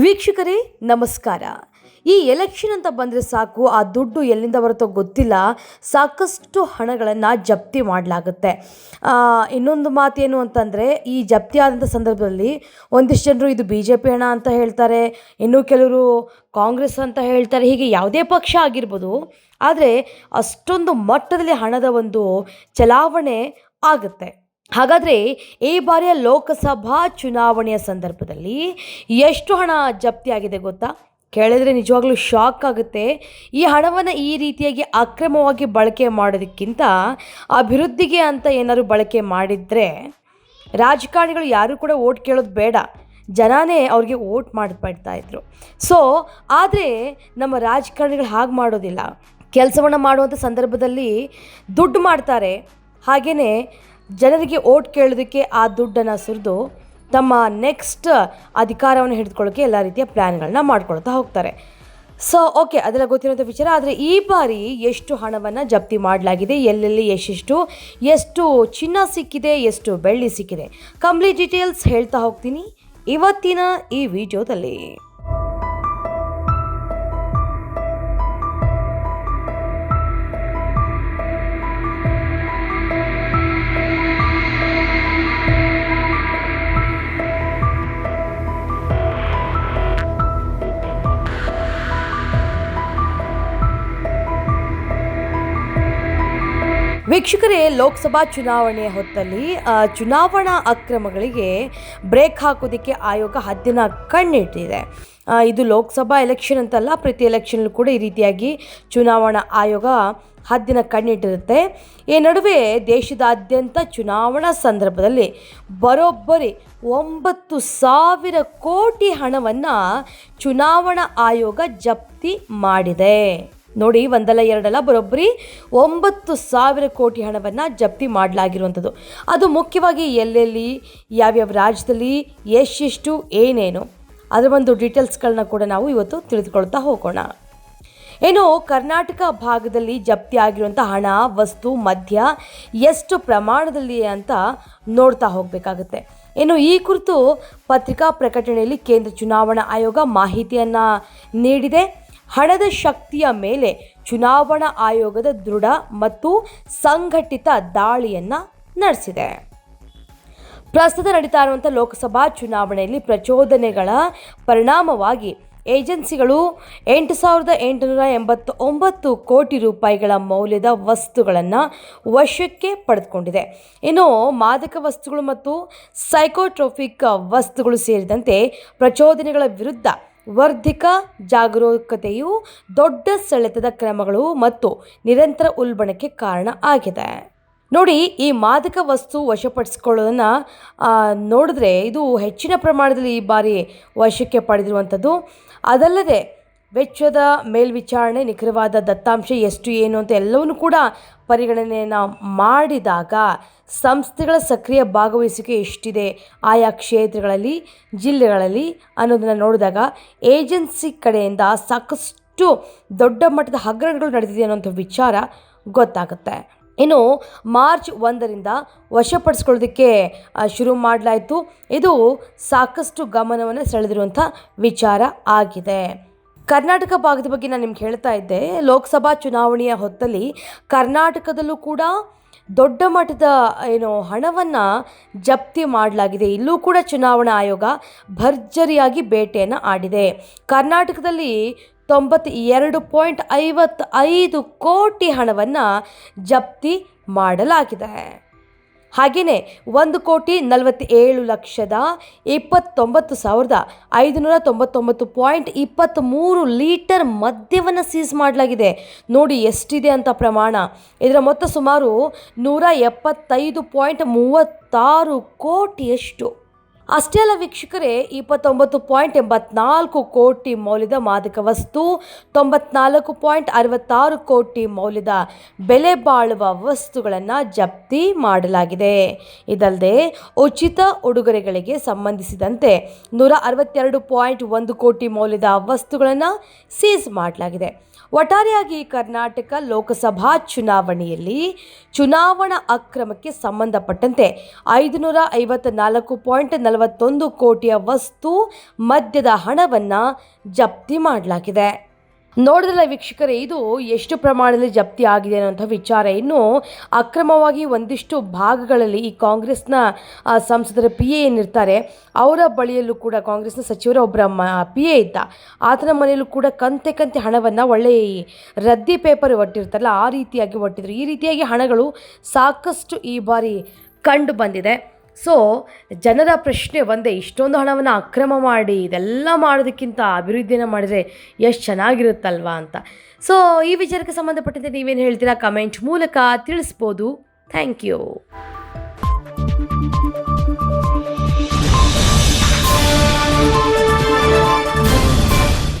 ವೀಕ್ಷಕರೇ, ನಮಸ್ಕಾರ. ಈ ಎಲೆಕ್ಷನ್ ಅಂತ ಬಂದರೆ ಸಾಕು, ಆ ದುಡ್ಡು ಎಲ್ಲಿಂದ ಬರುತ್ತೋ ಗೊತ್ತಿಲ್ಲ. ಸಾಕಷ್ಟು ಹಣಗಳನ್ನು ಜಪ್ತಿ ಮಾಡಲಾಗುತ್ತೆ. ಇನ್ನೊಂದು ಮಾತೇನು ಅಂತಂದರೆ, ಈ ಜಪ್ತಿ ಆದಂಥ ಸಂದರ್ಭದಲ್ಲಿ ಒಂದಿಷ್ಟು ಜನರು ಇದು ಬಿ ಜೆ ಪಿ ಹಣ ಅಂತ ಹೇಳ್ತಾರೆ, ಇನ್ನೂ ಕೆಲವರು ಕಾಂಗ್ರೆಸ್ ಅಂತ ಹೇಳ್ತಾರೆ, ಹೀಗೆ ಯಾವುದೇ ಪಕ್ಷ ಆಗಿರ್ಬೋದು. ಆದರೆ ಅಷ್ಟೊಂದು ಮಟ್ಟದಲ್ಲಿ ಹಣದ ಒಂದು ಚಲಾವಣೆ ಆಗುತ್ತೆ. ಹಾಗಾದರೆ ಈ ಬಾರಿಯ ಲೋಕಸಭಾ ಚುನಾವಣೆಯ ಸಂದರ್ಭದಲ್ಲಿ ಎಷ್ಟು ಹಣ ಜಪ್ತಿಯಾಗಿದೆ ಗೊತ್ತಾ? ಕೇಳಿದ್ರೆ ನಿಜವಾಗ್ಲೂ ಶಾಕ್ ಆಗುತ್ತೆ. ಈ ಹಣವನ್ನು ಈ ರೀತಿಯಾಗಿ ಅಕ್ರಮವಾಗಿ ಬಳಕೆ ಮಾಡೋದಕ್ಕಿಂತ ಅಭಿವೃದ್ಧಿಗೆ ಅಂತ ಏನಾದರೂ ಬಳಕೆ ಮಾಡಿದರೆ ರಾಜಕಾರಣಿಗಳು ಯಾರೂ ಕೂಡ ಓಟ್ ಕೇಳೋದು ಬೇಡ. ಜನಾನೇ ಅವ್ರಿಗೆ ಓಟ್ ಮಾಡ್ಬಿಡ್ತಾ ಇದ್ರು. ಸೊ ಆದರೆ ನಮ್ಮ ರಾಜಕಾರಣಿಗಳು ಹಾಗೆ ಮಾಡೋದಿಲ್ಲ. ಕೆಲಸವನ್ನು ಮಾಡುವಂಥ ಸಂದರ್ಭದಲ್ಲಿ ದುಡ್ಡು ಮಾಡ್ತಾರೆ. ಹಾಗೆಯೇ ಜನರಿಗೆ ಓಟ್ ಕೇಳೋದಕ್ಕೆ ಆ ದುಡ್ಡನ್ನು ಸುರಿದು ತಮ್ಮ ನೆಕ್ಸ್ಟ್ ಅಧಿಕಾರವನ್ನು ಹಿಡಿದುಕೊಳ್ಳೋಕ್ಕೆ ಎಲ್ಲ ರೀತಿಯ ಪ್ಲ್ಯಾನ್ಗಳನ್ನ ಮಾಡ್ಕೊಳ್ತಾ ಹೋಗ್ತಾರೆ. ಸೊ ಓಕೆ ಅದೆಲ್ಲ ಗೊತ್ತಿರೋಂಥ ವಿಚಾರ, ಆದರೆ ಈ ಬಾರಿ ಎಷ್ಟು ಹಣವನ್ನು ಜಪ್ತಿ ಮಾಡಲಾಗಿದೆ, ಎಲ್ಲೆಲ್ಲಿ ಎಷ್ಟೆಷ್ಟು, ಎಷ್ಟು ಚಿನ್ನ ಸಿಕ್ಕಿದೆ, ಎಷ್ಟು ಬೆಳ್ಳಿ ಸಿಕ್ಕಿದೆ. ಕಂಪ್ಲೀಟ್ ಡೀಟೇಲ್ಸ್ ಹೇಳ್ತಾ ಹೋಗ್ತೀನಿ ಇವತ್ತಿನ ಈ ವಿಡಿಯೋದಲ್ಲಿ. ವೀಕ್ಷಕರೇ, ಲೋಕಸಭಾ ಚುನಾವಣೆಯ ಹೊತ್ತಲ್ಲಿ ಚುನಾವಣಾ ಅಕ್ರಮಗಳಿಗೆ ಬ್ರೇಕ್ ಹಾಕೋದಕ್ಕೆ ಆಯೋಗ ಹದ್ದಿನ ಕಣ್ಣಿಟ್ಟಿದೆ. ಇದು ಲೋಕಸಭಾ ಎಲೆಕ್ಷನ್ ಅಂತಲ್ಲ, ಪ್ರತಿ ಎಲೆಕ್ಷನಲ್ಲೂ ಕೂಡ ಈ ರೀತಿಯಾಗಿ ಚುನಾವಣಾ ಆಯೋಗ ಹದ್ದಿನ ಕಣ್ಣಿಟ್ಟಿರುತ್ತೆ. ಈ ನಡುವೆ ದೇಶದಾದ್ಯಂತ ಚುನಾವಣಾ ಸಂದರ್ಭದಲ್ಲಿ ಬರೋಬ್ಬರಿ ಒಂಬತ್ತು ಸಾವಿರ ಕೋಟಿ ಹಣವನ್ನು ಚುನಾವಣಾ ಆಯೋಗ ಜಪ್ತಿ ಮಾಡಿದೆ. ನೋಡಿ, ಒಂದಲ್ಲ ಎರಡಲ್ಲ, ಬರೋಬ್ಬರಿ ಒಂಬತ್ತು ಸಾವಿರ ಕೋಟಿ ಹಣವನ್ನು ಜಪ್ತಿ ಮಾಡಲಾಗಿರುವಂಥದ್ದು. ಅದು ಮುಖ್ಯವಾಗಿ ಎಲ್ಲೆಲ್ಲಿ, ಯಾವ್ಯಾವ ರಾಜ್ಯದಲ್ಲಿ, ಎಷ್ಟೆಷ್ಟು, ಏನೇನು? ಅದರ ಒಂದು ಡೀಟೇಲ್ಸ್ಗಳನ್ನ ಕೂಡ ನಾವು ಇವತ್ತು ತಿಳಿದುಕೊಳ್ತಾ ಹೋಗೋಣ. ಏನು ಕರ್ನಾಟಕ ಭಾಗದಲ್ಲಿ ಜಪ್ತಿ ಆಗಿರುವಂಥ ಹಣ, ವಸ್ತು, ಮದ್ಯ ಎಷ್ಟು ಪ್ರಮಾಣದಲ್ಲಿ ಅಂತ ನೋಡ್ತಾ ಹೋಗಬೇಕಾಗುತ್ತೆ. ಏನು ಈ ಕುರಿತು ಪತ್ರಿಕಾ ಪ್ರಕಟಣೆಯಲ್ಲಿ ಕೇಂದ್ರ ಚುನಾವಣಾ ಆಯೋಗ ಮಾಹಿತಿಯನ್ನು ನೀಡಿದೆ. ಹಣದ ಶಕ್ತಿಯ ಮೇಲೆ ಚುನಾವಣಾ ಆಯೋಗದ ದೃಢ ಮತ್ತು ಸಂಘಟಿತ ದಾಳಿಯನ್ನು ನಡೆಸಿದೆ. ಪ್ರಸ್ತುತ ನಡೀತಾ ಇರುವಂಥ ಲೋಕಸಭಾ ಚುನಾವಣೆಯಲ್ಲಿ ಪ್ರಚೋದನೆಗಳ ಪರಿಣಾಮವಾಗಿ ಏಜೆನ್ಸಿಗಳು ಎಂಟು ಸಾವಿರದ ಎಂಟುನೂರ ಎಂಬತ್ತ ಒಂಬತ್ತು ಕೋಟಿ ರೂಪಾಯಿಗಳ ಮೌಲ್ಯದ ವಸ್ತುಗಳನ್ನು ವಶಕ್ಕೆ ಪಡೆದುಕೊಂಡಿದೆ. ಇನ್ನು ಮಾದಕ ವಸ್ತುಗಳು ಮತ್ತು ಸೈಕೋಟ್ರೋಫಿಕ್ ವಸ್ತುಗಳು ಸೇರಿದಂತೆ ಪ್ರಚೋದನೆಗಳ ವಿರುದ್ಧ ವರ್ಧಿಕ ಜಾಗರೂಕತೆಯು ದೊಡ್ಡ ಸೆಳೆತದ ಕ್ರಮಗಳು ಮತ್ತು ನಿರಂತರ ಉಲ್ಬಣಕ್ಕೆ ಕಾರಣ ಆಗಿದೆ. ನೋಡಿ, ಈ ಮಾದಕ ವಸ್ತು ವಶಪಡಿಸ್ಕೊಳ್ಳೋದನ್ನು ನೋಡಿದ್ರೆ ಇದು ಹೆಚ್ಚಿನ ಪ್ರಮಾಣದಲ್ಲಿ ಈ ಬಾರಿ ವಶಕ್ಕೆ ಪಡೆದಿರುವಂಥದ್ದು. ಅದಲ್ಲದೆ ವೆಚ್ಚದ ಮೇಲ್ವಿಚಾರಣೆ, ನಿಖರವಾದ ದತ್ತಾಂಶ ಎಷ್ಟು ಏನು ಅಂತ ಎಲ್ಲವನ್ನೂ ಕೂಡ ಪರಿಗಣನೆಯನ್ನು ಮಾಡಿದಾಗ ಸಂಸ್ಥೆಗಳ ಸಕ್ರಿಯ ಭಾಗವಹಿಸುವಿಕೆ ಎಷ್ಟಿದೆ? ಆಯಾ ಕ್ಷೇತ್ರಗಳಲ್ಲಿ, ಜಿಲ್ಲೆಗಳಲ್ಲಿ ಅನ್ನೋದನ್ನು ನೋಡಿದಾಗ ಏಜೆನ್ಸಿ ಕಡೆಯಿಂದ ಸಾಕಷ್ಟು ದೊಡ್ಡ ಮಟ್ಟದ ಹಗರಣಗಳು ನಡೆದಿದೆ ಅನ್ನೋಂಥ ವಿಚಾರ ಗೊತ್ತಾಗುತ್ತೆ. ಇನ್ನು ಮಾರ್ಚ್ ಒಂದರಿಂದ ವಶಪಡಿಸ್ಕೊಳ್ಳೋದಕ್ಕೆ ಶುರು ಮಾಡಲಾಯಿತು. ಇದು ಸಾಕಷ್ಟು ಗಮನವನ್ನು ಸೆಳೆದಿರುವಂಥ ವಿಚಾರ ಆಗಿದೆ. ಕರ್ನಾಟಕ ಭಾಗದ ಬಗ್ಗೆ ನಾನು ನಿಮ್ಗೆ ಹೇಳ್ತಾ ಇದ್ದೆ, ಲೋಕಸಭಾ ಚುನಾವಣೆಯ ಹೊತ್ತಲ್ಲಿ ಕರ್ನಾಟಕದಲ್ಲೂ ಕೂಡ ದೊಡ್ಡ ಮಟ್ಟದ, ಏನು, ಹಣವನ್ನು ಜಪ್ತಿ ಮಾಡಲಾಗಿದೆ. ಇಲ್ಲೂ ಕೂಡ ಚುನಾವಣಾ ಆಯೋಗ ಭರ್ಜರಿಯಾಗಿ ಬೇಟೆಯನ್ನು ಆಡಿದೆ. ಕರ್ನಾಟಕದಲ್ಲಿ ತೊಂಬತ್ತ ಎರಡು ಪಾಯಿಂಟ್ ಐವತ್ತೈದು ಕೋಟಿ ಹಣವನ್ನು ಜಪ್ತಿ ಮಾಡಲಾಗಿದೆ. ಹಾಗೆಯೇ ಒಂದು ಕೋಟಿ ನಲವತ್ತೇಳು ಲಕ್ಷದ ಇಪ್ಪತ್ತೊಂಬತ್ತು ಸಾವಿರದ ಐದುನೂರ ತೊಂಬತ್ತೊಂಬತ್ತು ಪಾಯಿಂಟ್ ಇಪ್ಪತ್ತ್ಮೂರು ಲೀಟರ್ ಮದ್ಯವನ್ನು ಸೀಸ್ ಮಾಡಲಾಗಿದೆ. ನೋಡಿ ಎಷ್ಟಿದೆ ಅಂತ ಪ್ರಮಾಣ. ಇದರ ಮೊತ್ತ ಸುಮಾರು ನೂರ ಎಪ್ಪತ್ತೈದು ಪಾಯಿಂಟ್ ಮೂವತ್ತಾರು ಕೋಟಿಯಷ್ಟು. ಅಷ್ಟೇ ಅಲ್ಲ ವೀಕ್ಷಕರೇ, ಇಪ್ಪತ್ತೊಂಬತ್ತು ಪಾಯಿಂಟ್ ಎಂಬತ್ನಾಲ್ಕು ಕೋಟಿ ಮೌಲ್ಯದ ಮಾದಕ ವಸ್ತು, ತೊಂಬತ್ನಾಲ್ಕು ಪಾಯಿಂಟ್ ಅರವತ್ತಾರು ಕೋಟಿ ಮೌಲ್ಯದ ಬೆಲೆ ಬಾಳುವ ವಸ್ತುಗಳನ್ನು ಜಪ್ತಿ ಮಾಡಲಾಗಿದೆ. ಇದಲ್ಲದೆ, ಉಚಿತ ಉಡುಗೊರೆಗಳಿಗೆ ಸಂಬಂಧಿಸಿದಂತೆ ನೂರ ಅರವತ್ತೆರಡು ಪಾಯಿಂಟ್ ಒಂದು ಕೋಟಿ ಮೌಲ್ಯದ ವಸ್ತುಗಳನ್ನು ಸೀಸ್ ಮಾಡಲಾಗಿದೆ. ಒಟ್ಟಾರೆಯಾಗಿ ಕರ್ನಾಟಕ ಲೋಕಸಭಾ ಚುನಾವಣೆಯಲ್ಲಿ ಚುನಾವಣಾ ಅಕ್ರಮಕ್ಕೆ ಸಂಬಂಧಪಟ್ಟಂತೆ ಐದುನೂರ ಐವತ್ತ ನಾಲ್ಕು ಪಾಯಿಂಟ್ ನಲವತ್ತ ನಲವತ್ತೊಂದು ಕೋಟಿಯ ವಸ್ತು ಮದ್ಯದ ಹಣವನ್ನು ಜಪ್ತಿ ಮಾಡಲಾಗಿದೆ. ನೋಡಿದ್ರಲ್ಲ ವೀಕ್ಷಕರೇ, ಇದು ಎಷ್ಟು ಪ್ರಮಾಣದಲ್ಲಿ ಜಪ್ತಿ ಆಗಿದೆ ಅನ್ನೋಂಥ ವಿಚಾರ. ಇನ್ನು ಅಕ್ರಮವಾಗಿ ಒಂದಿಷ್ಟು ಭಾಗಗಳಲ್ಲಿ ಈ ಕಾಂಗ್ರೆಸ್ನ ಸಂಸದರ ಪಿ ಎ ಏನಿರ್ತಾರೆ, ಅವರ ಬಳಿಯಲ್ಲೂ ಕೂಡ ಕಾಂಗ್ರೆಸ್ನ ಸಚಿವರ ಒಬ್ಬರ ಮ ಪಿ ಎ ಇದ್ದ. ಆತನ ಮನೆಯಲ್ಲೂ ಕೂಡ ಕಂತೆ ಕಂತೆ ಹಣವನ್ನು ಒಳ್ಳೆಯ ರದ್ದಿ ಪೇಪರ್ ಒಟ್ಟಿರ್ತಾರಲ್ಲ, ಆ ರೀತಿಯಾಗಿ ಒಟ್ಟಿದ್ರು. ಈ ರೀತಿಯಾಗಿ ಹಣಗಳು ಸಾಕಷ್ಟು ಈ ಬಾರಿ ಕಂಡು ಬಂದಿದೆ. ಸೊ ಜನರ ಪ್ರಶ್ನೆ ಒಂದೇ, ಇಷ್ಟೊಂದು ಹಣವನ್ನು ಅಕ್ರಮ ಮಾಡಿ ಇದೆಲ್ಲ ಮಾಡೋದಕ್ಕಿಂತ ಅಭಿವೃದ್ಧಿಯನ್ನು ಮಾಡಿದರೆ ಎಷ್ಟು ಚೆನ್ನಾಗಿರುತ್ತಲ್ವಾ ಅಂತ. ಸೊ ಈ ವಿಚಾರಕ್ಕೆ ಸಂಬಂಧಪಟ್ಟಂತೆ ನೀವೇನು ಹೇಳ್ತೀರಾ? ಕಮೆಂಟ್ ಮೂಲಕ ತಿಳಿಸ್ಬೋದು. Thank you